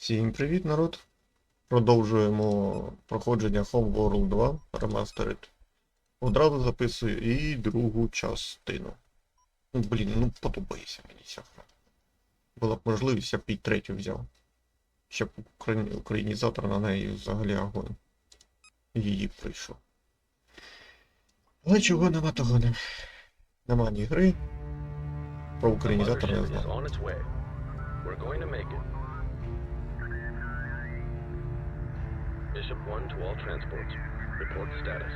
Всім привіт, народ! Продовжуємо проходження Homeworld 2 Remastered. Одразу записую і другу частину. Ну, блін, ну подобається мені ця гра. Була б можливість, я б і третю взяв. Ще б україні- українізатор на неї взагалі огонь. Її прийшов. Але чого нема, того не. Нема ні гри. Про українізатор не знаю. Bishop 1 to all transports. Report status.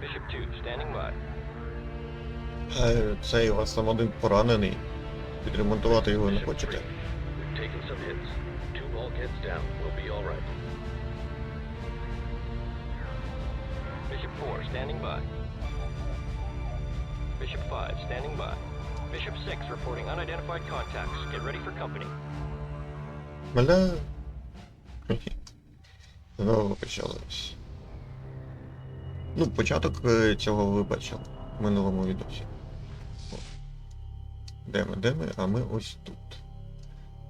Bishop 2, standing by. Е, Цей у вас там один поранений. Відремонтувати його не Bishop хочете? 3. We've taken some hits. Two bulkheads down. We'll be all right. Bishop 4, standing by. Bishop 5, standing by. Bishop 6, reporting unidentified contacts. Get ready for company. Бля. Знову почалось. Ну, початок е, цього ви бачили в минулому відосі. Де ми, де ми? А ми ось тут.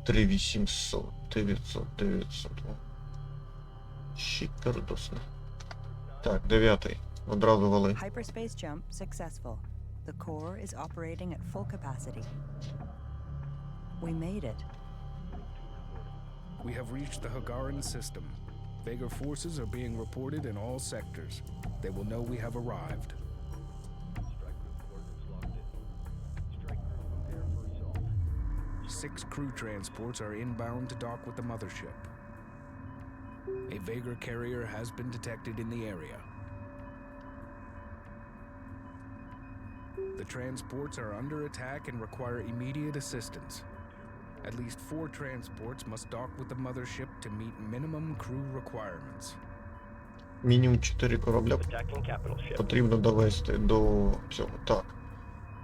3800, 900, 900. О. Шикардосно. Так, дев'ятий. Одразу вали. Hyperspace jump successful. The core is operating at full capacity. We made it. We have reached the Hagaran system. Vega forces are being reported in all sectors. They will know we have arrived. Six crew transports are inbound to dock with the mothership. A Vega carrier has been detected in the area. The transports are under attack and require immediate assistance. At least four transports must dock with the mothership to meet minimum crew requirements. Мінімум 4 корабля потрібно довести до цього. Так.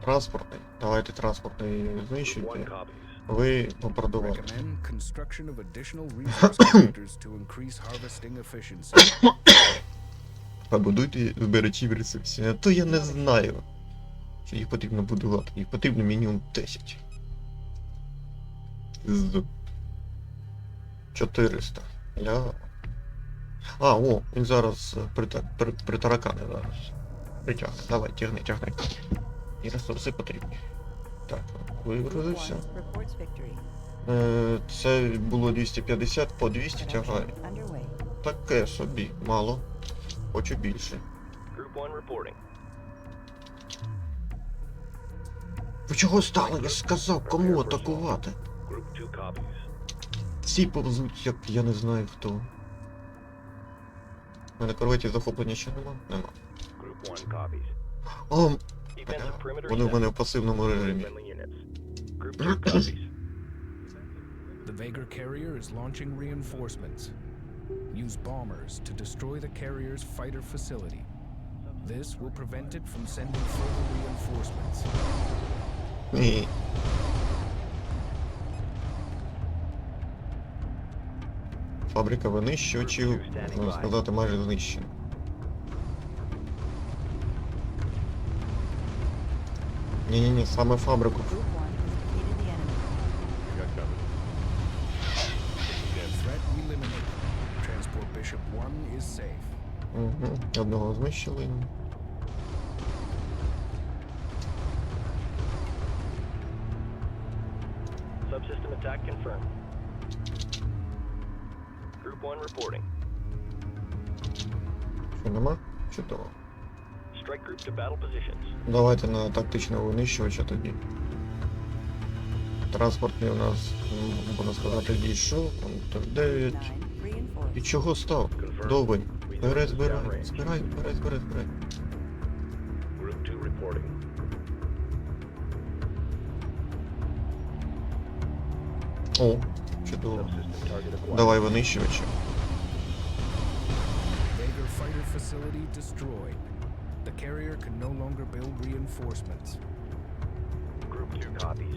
Транспортний. Давайте транспортний Group 1 знищуйте. Ви попродавайте. Recommend construction of additional resource collectors to increase harvesting efficiency. Побудуйте збирачів ресурсів. А то я не знаю. Що їх потрібно будувати. Їх потрібно мінімум 10. З 400. Я... А, о, він зараз е, прита... при... притаракане зараз. Притягне. Давай, тягни, тягни. І ресурси потрібні. Так, вигрузився. 1 reports victory. Е, Це було 250 по 200 тягає. Таке собі, мало. Хочу більше. Group 1 reporting. Ви чого стали? Я сказав, кому атакувати? Group 2 copies. Всі повзуть, як я не знаю хто. У мене корветів захоплення ще нема? Нема. Group 1 copies. О, Defensive perimeter вони в мене в set. пасивному режимі. Friendly units. Group 2 copies. The Vega carrier is launching reinforcements. Use bombers to destroy the carrier's fighter facility. This will prevent it from sending further reinforcements. Фабрика винищувачів, можна сказати, майже знищена. Ні-ні-ні, саме фабрику. Group 1 has defeated the enemy. Threat eliminated. Transport Bishop 1 is safe. Угу. Одного знищили. Subsystem attack confirmed. 1 reporting. Що нема? Чудово. Strike group to battle positions. Давайте на тактичного винищувача тоді. Транспортний у нас, м, можна сказати, дійшов, пункт 9. 9 І чого став? Довбень. Збирай, збирай, збирай, збирай, збирай, збирай. Group 2 reporting. О, чудово. Subsystem target acquired. Давай винищувача. facility destroyed. The carrier can no longer build reinforcements. Group 2 copies.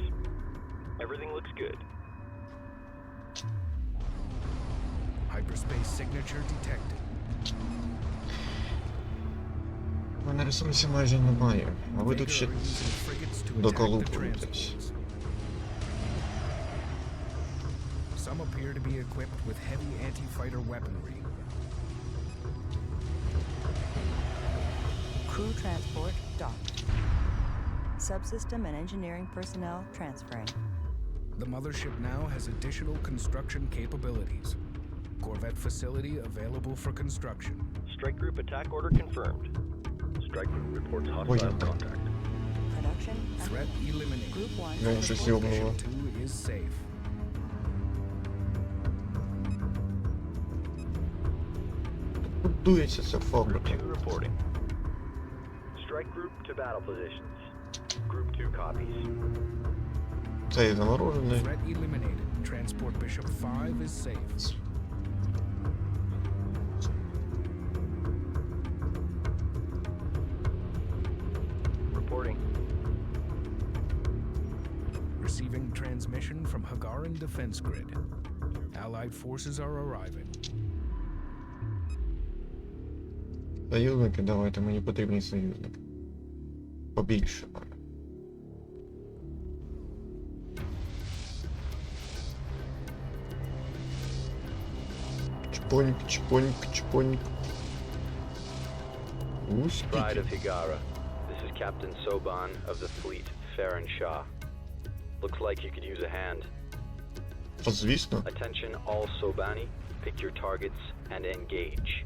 Everything looks good. Hyperspace signature detected. У мене ресурсів майже немає. А ви тут Vega ще are using frigates to attack the доколупуєтесь. transports. Some appear to be equipped with heavy anti-fighter weaponry. transport docked. Subsystem and engineering personnel transferring. The mothership now has additional construction capabilities. Corvette facility available for construction. Strike group attack order confirmed. Strike group reports Ой, hostile ебать. contact. Production Threat underway. eliminated. Group 1 Я уже transport съёбнуло. Bishop 2 is safe. Будується ця Group фабрика. 2 reporting. Strike group to battle positions. Group 2 copies. Цей заморожений. Threat eliminated. Transport Bishop 5 is safe. Reporting. Receiving transmission from Hagaran Defense Grid. Allied forces are arriving. Союзники, давайте, мені потрібні союзники. Побільше. Чпоньк, чпоньк, чпоньк. Pride Успіхи. of Higara. This is Captain Soban of the fleet, Farron Shah. Looks like you could use a hand. Та звісно. Attention all Sobani. Pick your targets and engage.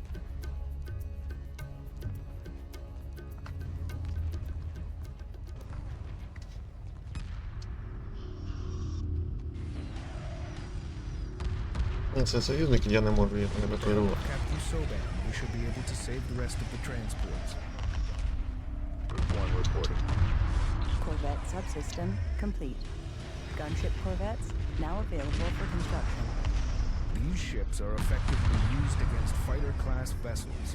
Це союзники, я не можу їх не керувати. Captain Soban, we should be able to save the rest of the transports. Group 1 reporting. Corvette subsystem complete. Gunship corvettes now available for construction. These ships are effectively used against fighter class vessels.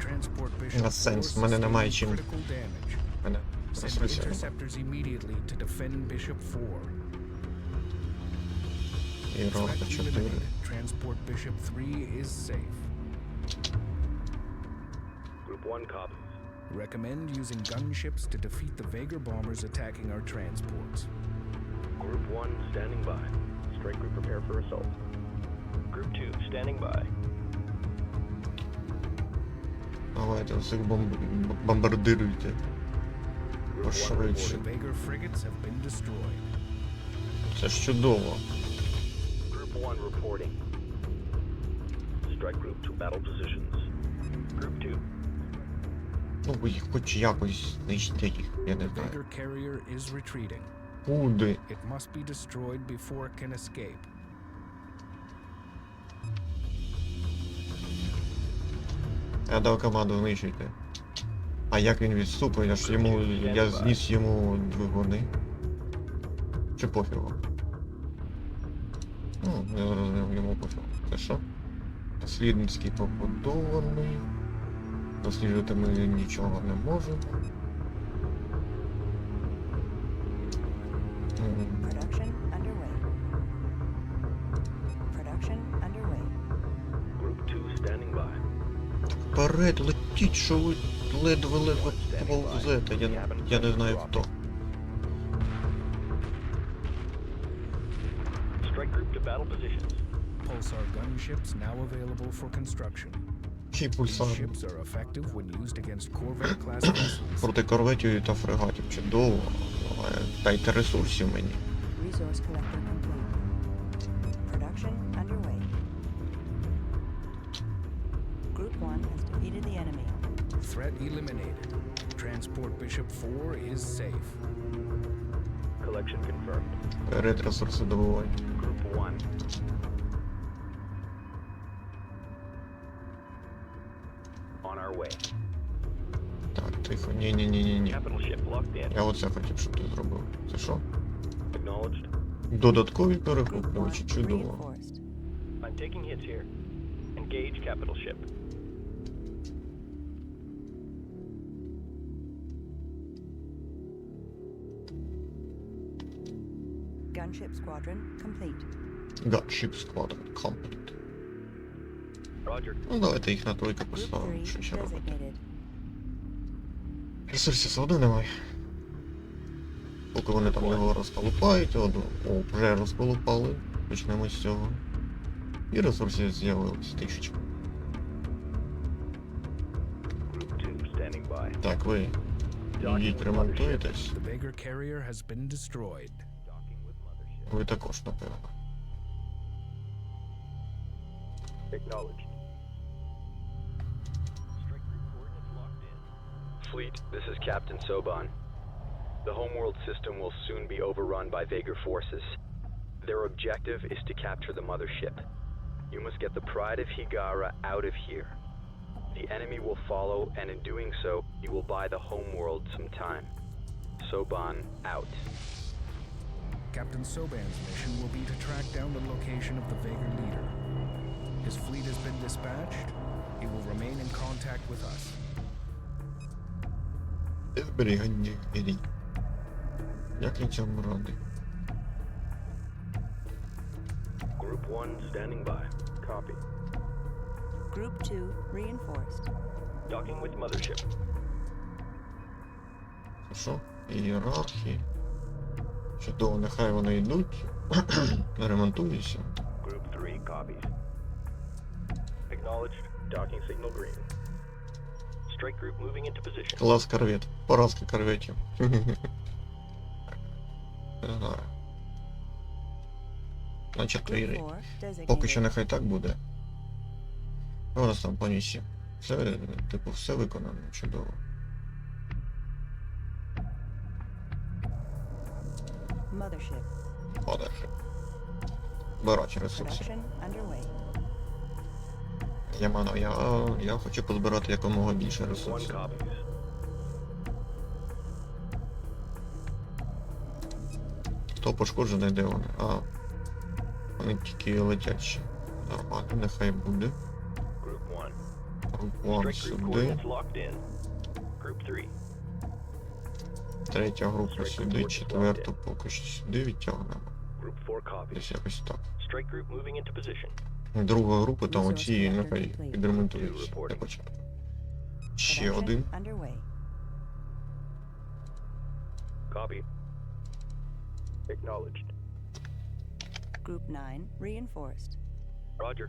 Transport Bishop На 4 сенс, в мене немає sustained чим. critical damage. Мене Send ресурсів немає. interceptors immediately to defend Bishop 4. І Threat рока 4. eliminated. Transport Bishop 3 is safe. Group 1 copies. Recommend using gunships to defeat the Vega bombers attacking our transports. Group 1 standing by. Strike group prepare for assault. Group 2 standing by. Давайте всіх бомб... бомбардируйте. Group 1 Пошвидше. reporting. Vega frigates have been destroyed. Це ж чудово. Group 1 reporting. Strike group to battle positions. Group 2. Ну, ви їх хоч якось знищите їх, я не знаю. Carrier is retreating. Куди? It must be destroyed before it can escape. Я дав команду знищити. А як він відступив? Я ж йому. Я зніс йому двигуни. Чи пофігу? Ну, я зрозумів, йому пофігу. Це що? Дослідницький побудований. Досліджувати ми нічого не можемо. Production underway. Production underway. Group 2 standing by. Вперед, летіть, що ви ледве-ледве повзете. Я, я не знаю хто. battle positions. Pulsar gunships now available for construction. Чий These пульсар? ships are effective when used against Corvette class vessels. Проти корветів та фрегатів. Чудово. Але дайте ресурсів мені. Resource collector complete. Production underway. Group 1 has defeated the enemy. Threat eliminated. Transport Bishop 4 is safe. Collection confirmed. Вперед ресурси добувають. Так, тихо. Ні-ні-ні-ні-ні. Capital ship locked in. Я оце хотів, щоб ти зробив. Це що? Acknowledged. Додаткові Group 1 перехоплювачі, чудово. I'm reinforced. taking hits here. Engage capital ship. Gunship squadron complete. Gunship Squadron Complete. Ну давайте їх на тройку поставимо, 3 що ще робити. Ресурсів одно немає. Поки вони там його розколупають, от, о, вже розколупали. Почнемо з цього. І ресурсів з'явилось тисячка. Group 2 standing by. Так, ви йдіть ремонтуєтесь. The Vager carrier has been destroyed. Docking with mothership. Ви також, напевно. Acknowledged. Strike coordinates locked in. Fleet, this is Captain Soban. The homeworld system will soon be overrun by Vager forces. Their objective is to capture the mothership. You must get the Pride of Higara out of here. The enemy will follow, and in doing so, you will buy the homeworld some time. Soban out. Captain Soban's mission will be to track down the location of the Vager leader. His fleet has been dispatched. He will remain in contact with us. Зберігання грі. Як він цьому радий? Group 1 standing by. Copy. Group 2 reinforced. Docking with mothership. Що? Ієрархії. Чудово, нехай вони йдуть. Ремонтуються. Group 3 copies. Acknowledged. Docking signal green. Strike group moving into position. Клас корвет. Поразка корветів. Не знаю. На Group 4. 4 Поки що designated. нехай так буде. Що у нас там по місії? Все, типу, все виконано, чудово. Mothership. Подальше. Збирати ресурси. Underway. Я я, хочу позбирати якомога більше ресурсів. Хто пошкоджений, де вони? А. Вони тільки летять. Нормально, нехай буде. Group 1. Вон Strike group сюди. coordinates locked in. Group 3. Третя група сюди, четверту поки що сюди відтягнемо. Group 4 copies. Десь якось так. Друга група там оці нехай complete. підремонтуються. Reporting. Я почав. Ще один. Copy. Acknowledged. Group 9 reinforced. Roger.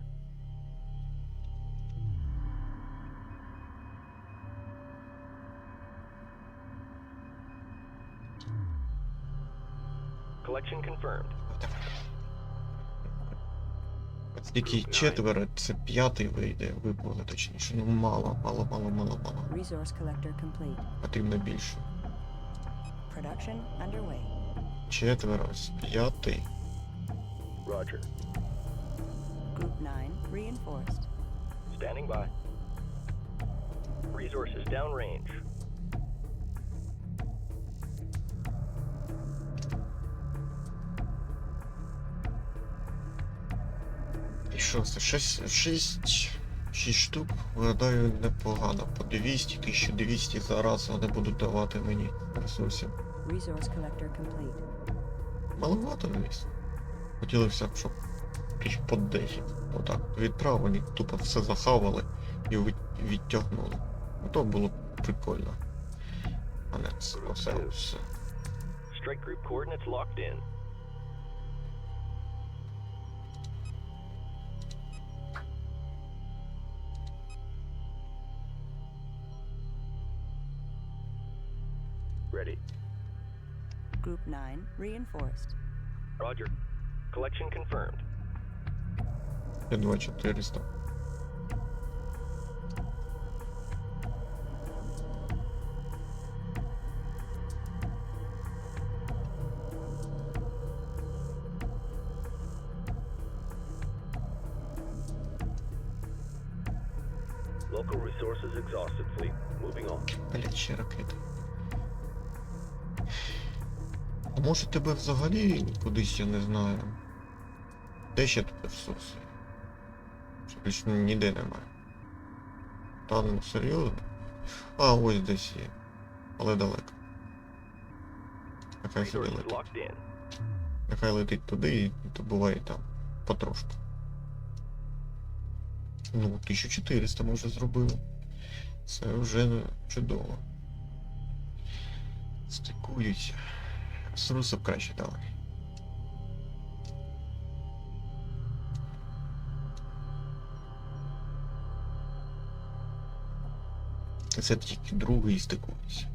Collection confirmed. Тільки четверо, це п'ятий вийде, виплили точніше. Ну мало, мало, мало, мало, мало. Потрібно більше. Четверо, з п'ятий. Roger. Group 9 reinforced. Standing by. Resources downrange. І що це? Шесть, шість, шість штук, виглядаю непогано. По 200, 1200 зараз вони будуть давати мені ресурсів. Resource collector complete. Маловато, звісно. Хотілося б, щоб тисяч по 10. Отак. Відправ, вони тупо все захавали і від, відтягнули. Ну то було б прикольно. А не це все. Strike group coordinates locked in. 9 reinforced. Roger. Collection confirmed. Я 2400. Local resources exhausted, fleet. Moving on. Блять, ще ракети. А може тебе взагалі кудись, я не знаю. Де ще тут ресурси? Що більш ніде немає. Та ну серйозно? А, ось десь є. Але далеко. Нехай сюди летить. Нехай летить туди і добуває там. Потрошку. Ну, 1400 ми вже зробили. Це вже чудово. Стикуються. Б краще дали. Це тільки другий стикується.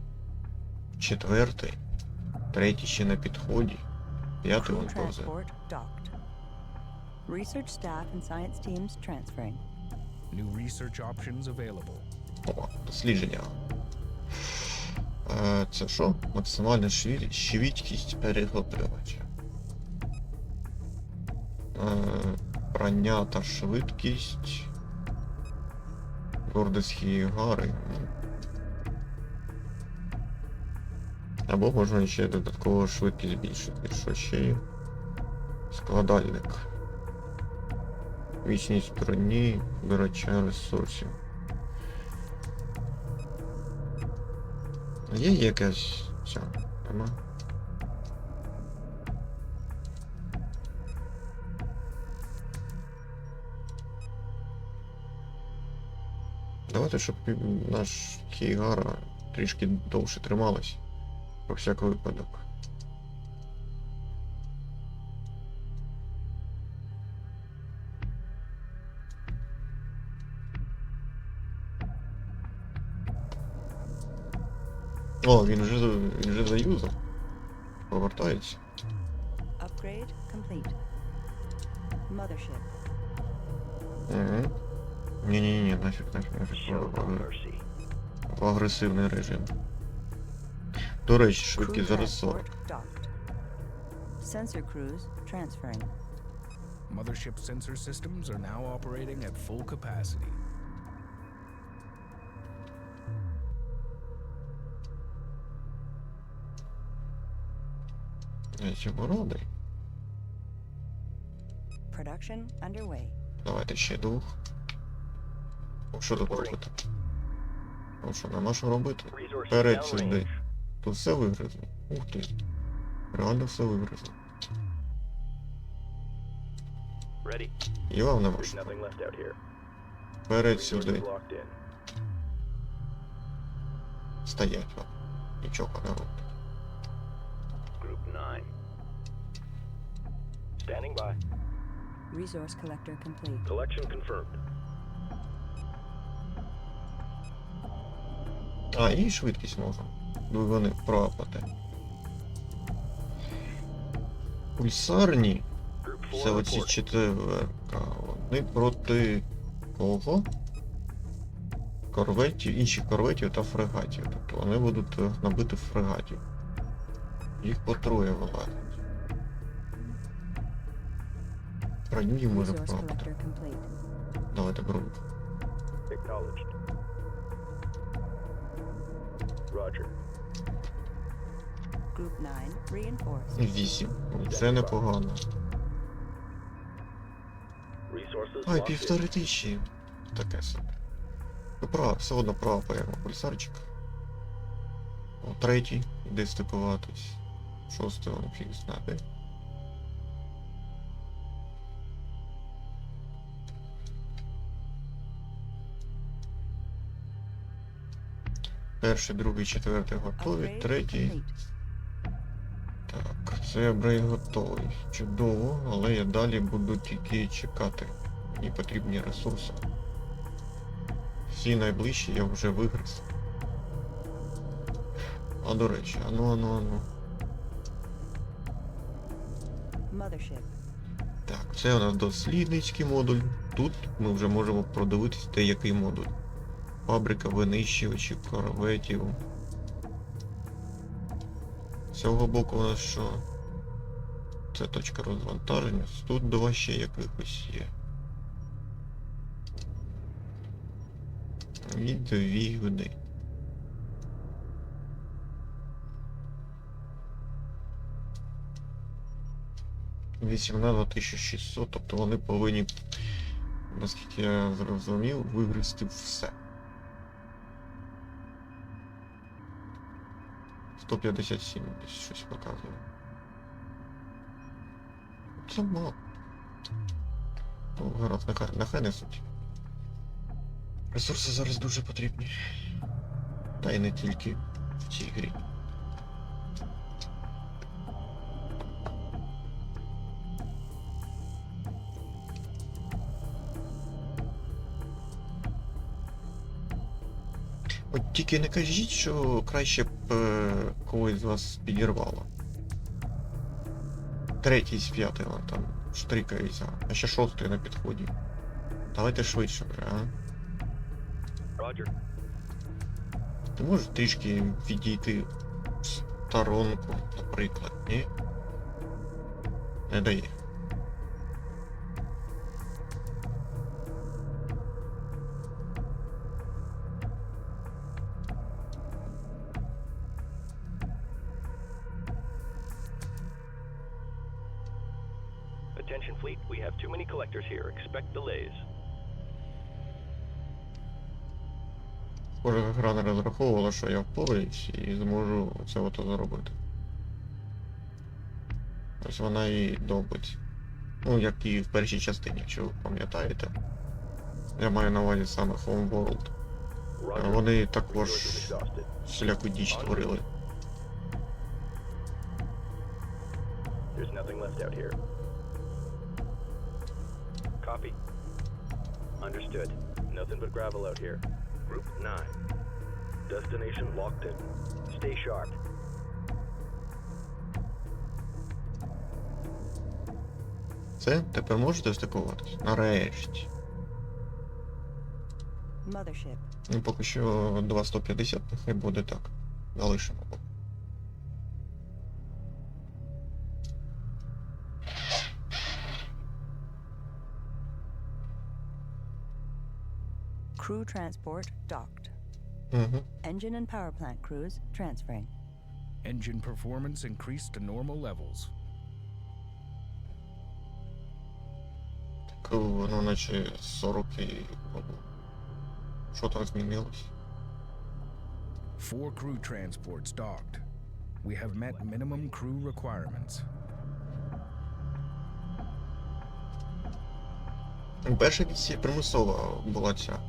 Четвертий. Третій ще на підході. П'ятий он повзе. Research staff and science teams transferring. New research options available. О, дослідження. Е, Це що? Максимальна швидкість перехоплювача. Е, Прання та швидкість. Гордость Хігари. Або можна ще додатково швидкість збільшити. Що ще є? Складальник. Вічність броні, збирача ресурсів. Є якась Все, нема? Давайте, щоб наш Хейгара трішки довше трималась. Про всяк випадок. О, він вже, він вже заюзав. Повертається. Upgrade complete. Mothership. Угу. Ні-ні-ні, нафіг, нафіг, нафіг. В, агресивний режим. До речі, швидкість зараз 40. Sensor crews transferring. Mothership sensor systems are now operating at full capacity. Цьому. Production underway. Давайте ще двох. О, що тут робити? Ну що, нема що робити? Downrange. сюди. Тут все вигризло. Ух ти. Реально все вигризло. Ready. І вам out here. Вперед сюди. Стоять вам. Нічого не робить. Group 9. Standing by. Resource collector complete. Collection confirmed. А, і швидкість можна. Двигуни пропати. Пульсарні. Group Це оці reporting. четверка. Вони проти кого? Корветів, інших корветів та фрегатів. Тобто вони будуть е, набити фрегатів. Їх по троє вилазить. Броню їм може Resource пропати. Давайте броню. Acknowledged. Roger. Group 9 reinforced. Вісім. Вже непогано. Ай, півтори тисячі. Таке собі. Ну, права, все одно права пояма пульсарчик. О, третій, іде стикуватись. Шостий, он фіг знати. Перший, другий, четвертий готові, третій. Так, це апгрейд готовий. Чудово, але я далі буду тільки чекати. Мені потрібні ресурси. Всі найближчі я вже вигриз. А до речі, ану, ану, ану. Так, це у нас дослідницький модуль. Тут ми вже можемо продивитись те, який модуль. Фабрика винищувачів, корветів. З цього боку у нас що? Це точка розвантаження. Тут два ще якихось є. І дві гуди. Вісімнадцять тисяч шістсот, тобто вони повинні, наскільки я зрозумів, вигризти все. 157 десь щось показує. Це мало. Ну, гаразд, нехай, нехай несуть. Ресурси зараз дуже потрібні. Та й не тільки в цій грі. Тільки не кажіть, що краще б е, когось з вас підірвало. Третій з п'ятий вон там штрикається, а ще шостий на підході. Давайте швидше, бля, а? Roger. Ти можеш трішки відійти в сторонку, наприклад, ні? Не дає. Expect delays. Схоже, гра не розраховувала, що я впораюсь і зможу це ото зробити. Ось вона і добить. Ну, як і в першій частині, якщо ви пам'ятаєте. Я маю на увазі саме Homeworld. Roger. Вони також всіляку діч творили. There's nothing left out here. Copy. Understood. Nothing but gravel out here. Group 9. Destination locked in. Stay sharp. Це тепер можете стикуватись? Нарешті. Mothership. Ну, поки що 2150, нехай буде так. Залишимо. Crew transport docked. Угу. Engine and power plant crews transferring. Engine performance increased to normal levels. Так воно наче 40 і. Що там змінилось? Four crew transports docked. We have met minimum crew requirements. У першій місії примусова була ця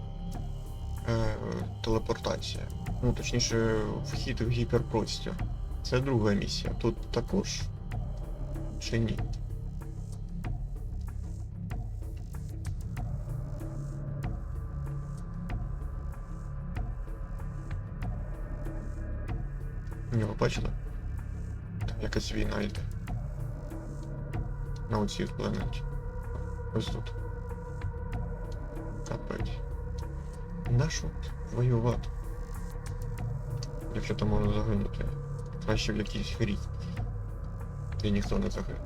е, телепортація. Ну, точніше, вхід в гіперпростір. Це друга місія. Тут також. Чи ні? Ні, ви бачили? Там якась війна йде. На оцій планеті. Ось тут. Капець. Нащо воювати? Якщо там можна загинути. Краще в якійсь грі. Де ніхто не загине.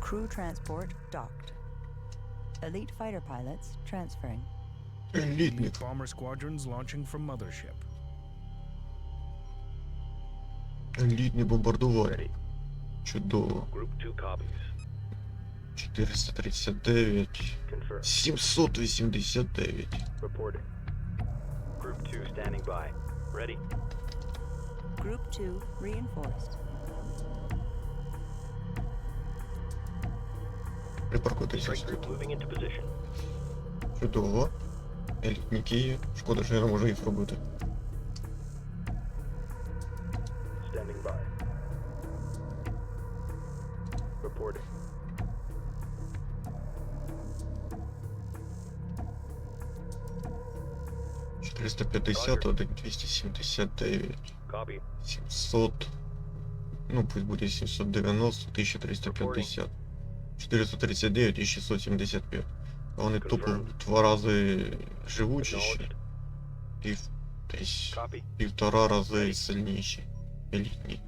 Crew transport docked. Elite fighter pilots transferring. Elite bomber squadrons launching from Mothership. Елітні бомбардувальні. Чудово. Group 2 copies. 439. 789. Reporting. Group 2 standing by. Ready. Group 2 reinforced. Group тут. moving into position. Чудово. Елітники. Шкода, що я не можу їх робити. 450, 1, 279, Copy. 700. Ну, пусть буде 790, 1350. 439 і 675. А Вони тупо в два рази живучіші Acknowledged. і в десь Copy. півтора рази сильніші. Елітні.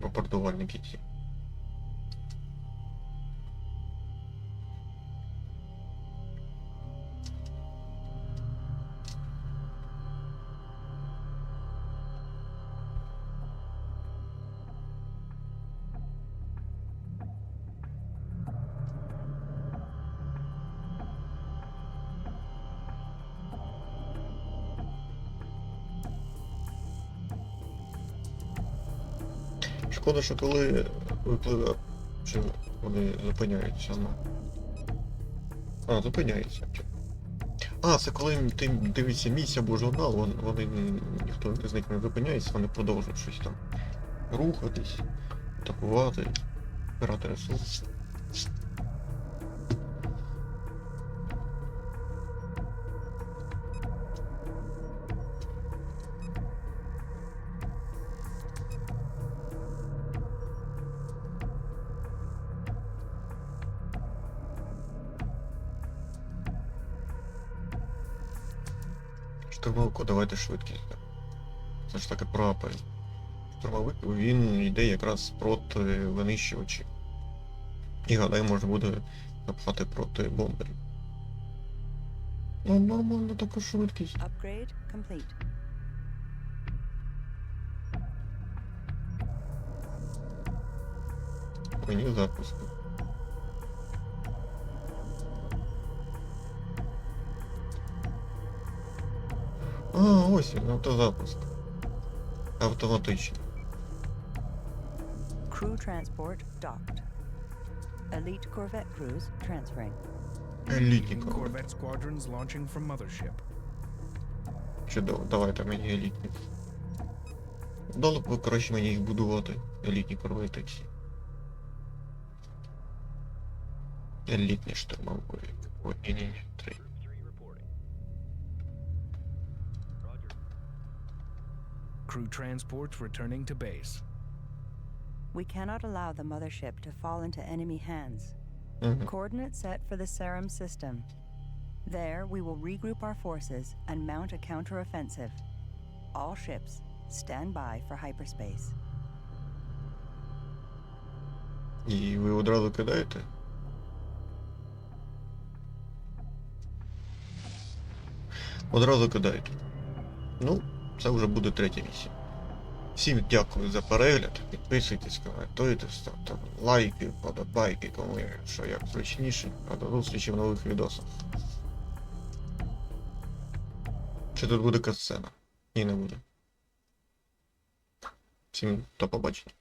Бомбардувальники ті. Шкода, що коли випливе, чи вони зупиняються, ну. А, зупиняються. А, це коли ти дивишся місія або журнал, вон- вони ніхто з них не зупиняється, вони продовжують щось там рухатись, атакувати, збирати ресурси. Давайте швидкість. Це ж таки про АП. Штурмовик він йде якраз проти винищувачів. І гадай, може буде напхати проти бомберів. Ну, нормально така швидкість. Upgrade complete. Мені запуск. А, ось він, автозапуск. Автоматично. Crew transport docked. Elite Corvette crews transferring. Елітні. Corvette squadrons launching from Mothership. Чудово, давайте мені елітні. Дало б краще мені їх будувати. Елітні корвети всі. Елітні штурмові. Ой, ні, Crew transports returning to base. We cannot allow the mothership to fall into enemy hands. Угу. Coordinates set for the Serum system. There, we will regroup our forces and mount a counteroffensive. All ships, stand by for hyperspace. І ви одразу кидаєте? Одразу кидаєте. Ну, це вже буде третя місія. Всім дякую за перегляд. Підписуйтесь, коментуйте, ставте лайки, подобайки, кому що як зручніше. А до зустрічі в нових відосах. Чи тут буде катсцена? Ні, не буде. Всім до побачення.